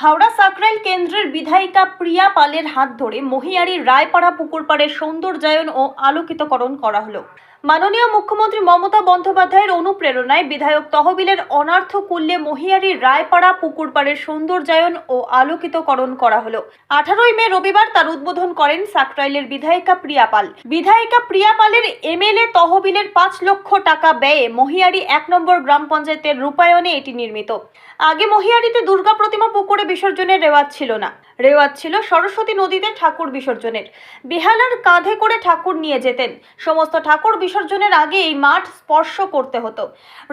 হাওড়া সাকরাইল কেন্দ্রের বিধায়িকা প্রিয়া পালের হাত ধরে মহিয়ারি রায়পাড়া পুকুরপাড়ের সৌন্দর্যায়ন ও আলোকিতকরণ করা হলো। মাননীয় মুখ্যমন্ত্রী মমতা বন্দ্যোপাধ্যায়ের অনুপ্রেরণায় বিধায়ক তহবিলের অনার্থ কুল্যে মহিয়ারি রায়পাড়া পুকুরপাড়ের সৌন্দর্যায়ন ও আলোকিতকরণ করা হলো। আঠারোই মে রবিবার তার উদ্বোধন করেন সাকরাইলের বিধায়িকা প্রিয়া পাল। বিধায়িকা প্রিয়া পালের এমএলএ তহবিলের পাঁচ লক্ষ টাকা ব্যয়ে মহিয়ারি এক নম্বর গ্রাম পঞ্চায়েতের রূপায়ণে এটি নির্মিত। আগে মহিয়ারিতে দুর্গা প্রতিমা পুকুরে বিসর্জনের রেওয়াজ ছিল না। রেওয়াজ ছিল সরস্বতী নদীতে ঠাকুর বিসর্জনের। বেহালার কাঁধে করে ঠাকুর নিয়ে যেতেন। সমস্ত ঠাকুর বিসর্জনের আগে এই মাঠ স্পর্শ করতে হতো।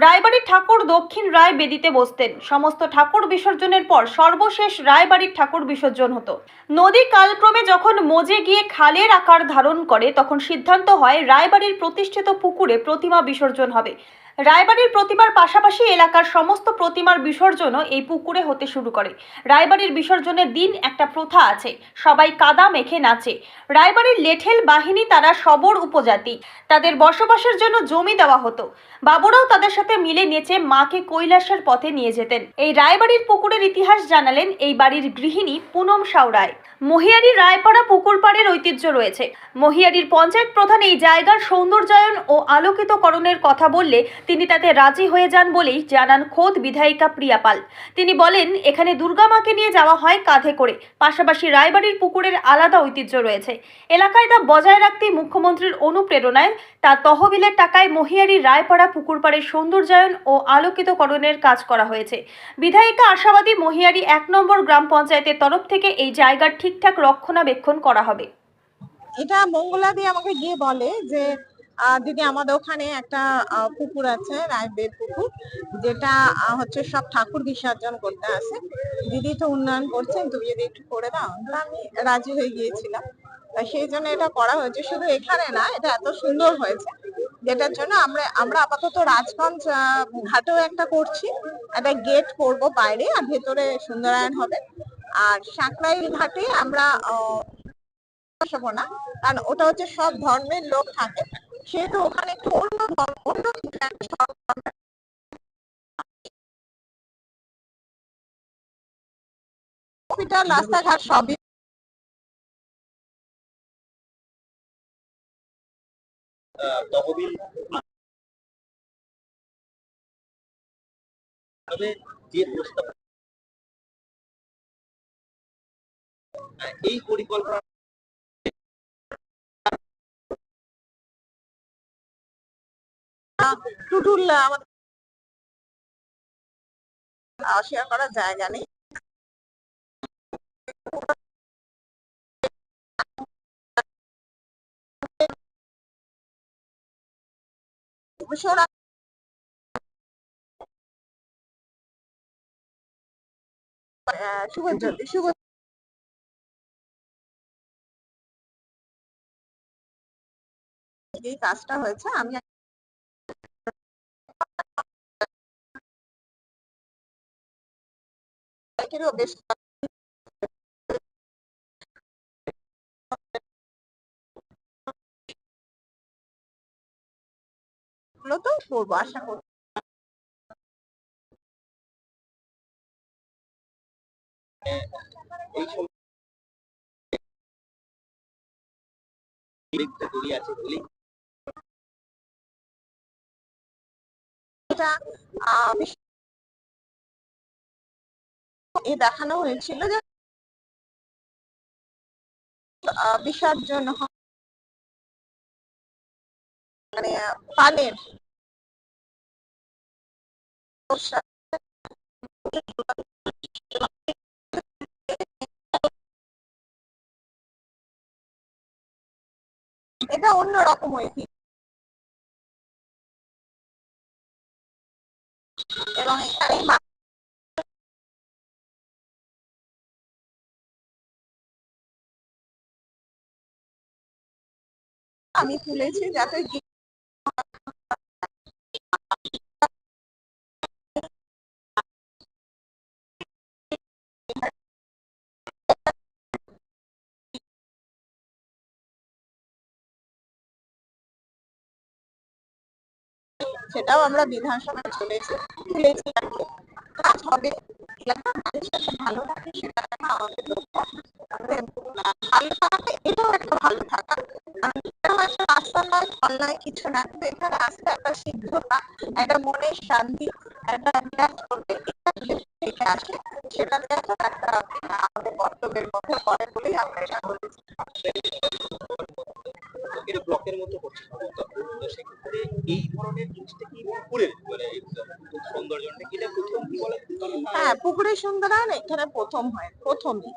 রায়বাড়ির ঠাকুর দক্ষিণ রায় বেদিতে বসতেন। সমস্ত ঠাকুর বিসর্জনের পর সর্বশেষ রায়বাড়ির ঠাকুর বিসর্জন হতো। নদী কালক্রমে যখন মজে গিয়ে খালের আকার ধারণ করে, তখন সিদ্ধান্ত হয় রায়বাড়ির প্রতিষ্ঠিত পুকুরে প্রতিমা বিসর্জন হবে। রায়বাড়ির প্রতিমার পাশাপাশি এলাকার সমস্ত প্রতিমার বিসর্জনও এই পুকুরে হতে শুরু করে। রায়বাড়ির বিসর্জনের দিন একটা প্রথা আছে, সবাই কাদা মেখে নাচে। রায়বাড়ির লেঠেল বাহিনী তারা সবর উপজাতি, তাদের বসবাসের জন্য জমি দেওয়া হতো। বাবুরাও তাদের সাথে মিলে নেচে মাকে কৈলাসের পথে নিয়ে যেতেন। এই রায়বাড়ির পুকুরের ইতিহাস জানালেন এই বাড়ির গৃহিণী পুনম সাউ রায়। মহিয়ারি রায়পাড়া পুকুর পাড়ের ঐতিহ্য রয়েছে। মহিয়ারির পঞ্চায়েত প্রধান এই জায়গার সৌন্দর্যায়ন ও আলোকিতকরণের কথা বললে তিনি তাতে রাজি হয়ে যান বলেই জানান খোদ বিধায়িকা প্রিয়া পাল। তিনি বলেন, এখানে দুর্গা মাকে নিয়ে যাওয়া হয় কাঁধে করে। পাশাপাশি রায়বাড়ির পুকুরের আলাদা ঐতিহ্য রয়েছে। এলাকায় তা বজায় রাখতেই মুখ্যমন্ত্রীর অনুপ্রেরণায় তার তহবিলের টাকায় মহিয়ারি রায়পাড়া পুকুর পাড়ের সৌন্দর্যায়ন ও আলোকিতকরণের কাজ করা হয়েছে। বিধায়িকা আশাবাদী মহিয়ারি এক নম্বর গ্রাম পঞ্চায়েতের তরফ থেকে এই জায়গার ঠিকঠাক রক্ষণাবেক্ষণ করা হবে। এটা মঙ্গলাদি আমাকে গিয়ে বলে যে দিদি আমাদের ওখানে একটা পুকুর আছে, রায়বের পুকুর, যেটা হচ্ছে সব ঠাকুর বিসর্জন করতে আসে। দিদি তো উন্নয়ন করছেন, তুমি যদি একটু করে দাও। আমি রাজি হয়ে গিয়েছিলাম। সেই জন্য এটা করা হয়েছে। শুধু এখানে না, এটা এত সুন্দর হয়েছে। যেটার জন্য আমরা আমরা আপাতত রাজগঞ্জ ঘাটেও একটা করছি। একটা গেট করব বাইরে, আর ভেতরে সুন্দরায়ন হবে। আর সাঁকরাইল ঘাটে আমরা আহ, বসাবো না কারণ ওটা হচ্ছে সব ধর্মের লোক থাকে সেহেতু ওখানে একটু অন্য অন্য সব ধর্মের হসপিটাল রাস্তাঘাট সবই তহবিল যে প্রস্তাব এই পরিকল্পনা টুটুল আমাদের শেয়ার করার জায়গা নেই। ভীষণ শুভজ্যোতি শুভ এই কাজটা হয়েছে আমি তো করব আশা করব আছে এ দেখানো হয়েছিল যে বিসর্জন মানে পানের এটা অন্যরকম ঐতিহ্য এবং এখানে আমি তুলেছি যাতে সেটাও আমরা বিধানসভায় চলেছি তুলেছি কাজ হবে ভালো থাকে, সেটা আমাদের ভালো থাকাতে এটাও একটা ভালো থাকা। রাস্তা নয় নয় কিছু না কিন্তু একটা একটা মনের শান্তি, একটা থেকে আসে, সেটা একটা আমাদের কর্তব্যের মধ্যে পড়ে বলেই আমরা এটা মানে হ্যাঁ পুকুরের এখানে প্রথম হয়, প্রথমই।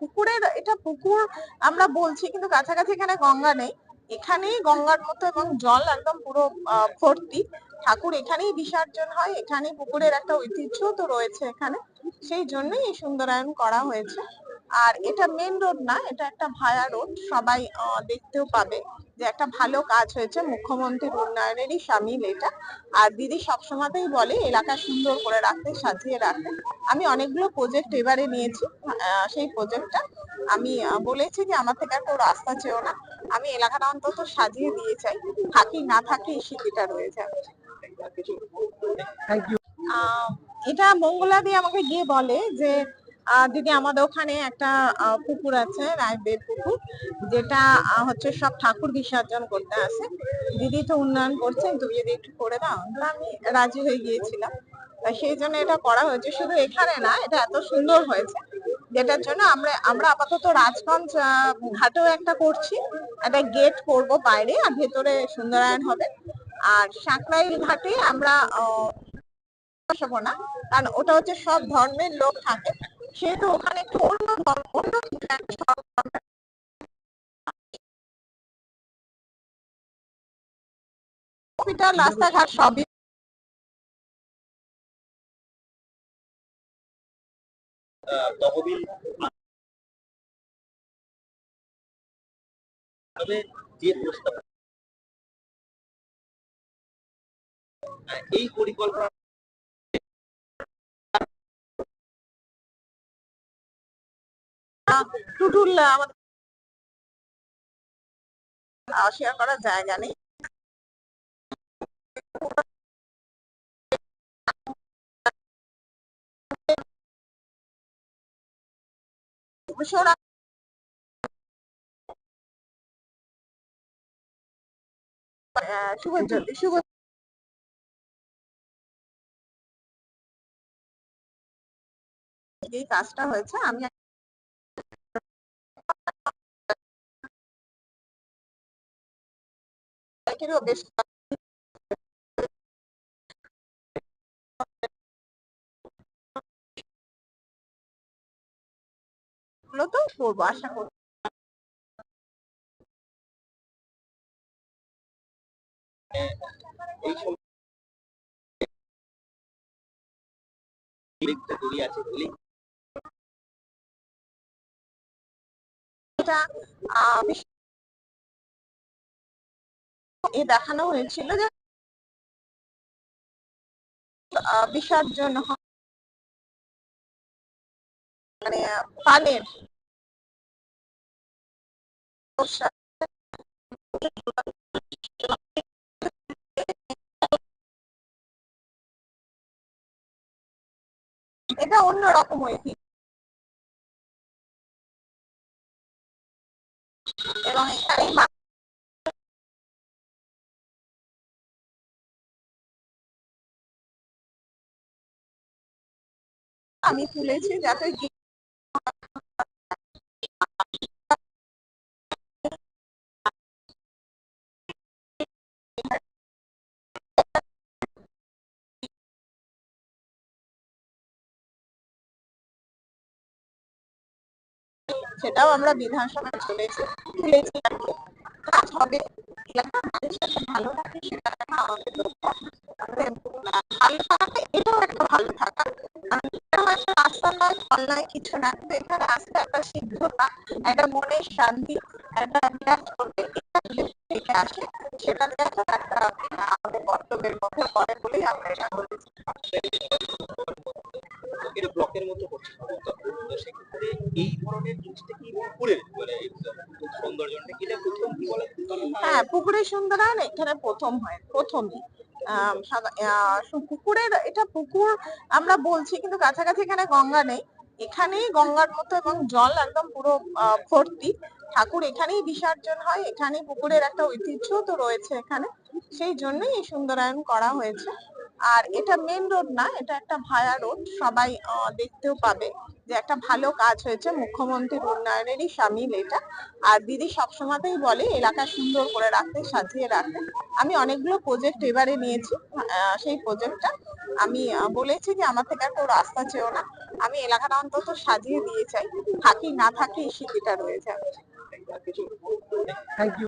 পুকুরের, এটা পুকুর আমরা বলছি কিন্তু কাছাকাছি এখানে গঙ্গা নেই। এখানেই গঙ্গার মতো এবং জল একদম পুরো ভর্তি। ঠাকুর এখানেই বিসর্জন হয়, এখানেই পুকুরের একটা ঐতিহ্য তো রয়েছে এখানে। সেই জন্যই এই সুন্দরায়ন করা হয়েছে। আর এটা মেন রোড না এটা একটা ভায়া রোড সবাই দেখতেও পাবে যে একটা ভালো কাজ হয়েছে মুখ্যমন্ত্রীর উন্নয়নেরই সামিল এটা। আর দিদি সবসময়তেই বলে এলাকা সুন্দর করে রাখতে সাজিয়ে রাখতে। আমি অনেকগুলো প্রজেক্ট এবারে নিয়েছি সেই প্রজেক্টটা আমি বলেছি যে আমার থেকে আর কেউ রাস্তা চেয়েও না। আমি এলাকাটা অন্তত সাজিয়ে দিয়ে চাই। থাকি না থাকি এই স্মৃতিটা রয়ে যাবে আহ, এটা মঙ্গলাদি আমাকে গিয়ে বলে যে দিদি, আমাদের ওখানে একটা পুকুর আছে, রায়বের পুকুর, যেটা হচ্ছে সব ঠাকুর বিসর্জন করতে আসে। দিদি তো উন্নয়ন করছেন, তুমি যদি একটু করে দাও। আমি রাজি হয়ে গিয়েছিলাম। সেই জন্য এটা করা হয়েছে। শুধু এখানে না, এটা এত সুন্দর হয়েছে। যেটার জন্য আমরা আমরা আপাতত রাজগঞ্জ ঘাটেও একটা করছি। একটা গেট করব বাইরে, আর ভেতরে সুন্দরায়ন হবে। আর সাঁকরাইল ঘাটে আমরা বসাবো না। কারণ ওটা হচ্ছে সব ধর্মের লোক থাকে। সেহেতু ওখানে একটু অন্য অন্য রাস্তাঘাট সবই তহবিল এই পরিকল্পনা টুটুল আমাদের শেয়ার জায়গা নেই। শুভজ্যোতি শুভ এই কাজটা হয়েছে আমি একেরও বেশ তো করব আশা এ দেখানো হয়েছিল যে বিসর্জন মানে পানের। এটা অন্যরকম ঐতিহ্য এবং এখানে আমি তুলেছি যাতে সেটাও আমরা বিধানসভায় চলেছি। কাজ হবে ভালো থাকে সেটা আমাদের ভালো থাকাতে এটাও একটা ভালো থাকা হয়তো রাস্তা নয় কিছু না কিন্তু এখানে আসলে একটা সিদ্ধতা একটা মনের শান্তি একটা বিরাজ এটা থেকে আসে সেটা একটা আমাদের মধ্যে পড়ে বলেই আমরা এটা করেছি ব্লকের মতো করছে। সেক্ষেত্রে এই ধরনের জিনিসটা কি পুকুরের মানে এটা প্রথম কি বলে? হ্যাঁ পুকুরের এখানে প্রথম হয়, প্রথমই। পুকুরের, এটা পুকুর আমরা বলছি, কিন্তু কাছাকাছি এখানে গঙ্গা নেই। এখানেই গঙ্গার মতো এবং জল একদম পুরো ভর্তি। ঠাকুর এখানেই বিসর্জন হয়, এখানেই পুকুরের একটা ঐতিহ্য তো রয়েছে এখানে। সেই জন্যই এই সুন্দরায়ন করা হয়েছে। আর এটা মেন রোড না, এটা একটা ভায়া রোড সবাই দেখতেও পাবে যে একটা ভালো কাজ হয়েছে মুখ্যমন্ত্রীর উন্নয়নেরই সামিল এটা। আর দিদি সবসময়তেই বলে, এলাকা সুন্দর করে রাখতে, সাজিয়ে রাখতে। আমি অনেকগুলো প্রজেক্ট এবারে নিয়েছি সেই প্রজেক্টটা আমি বলেছি যে আমার থেকে আর কেউ রাস্তা চেয়েও না। আমি এলাকাটা অন্তত সাজিয়ে দিয়ে চাই। থাকি না থাকি এই স্মৃতিটা রয়ে থ্যাংক ইউ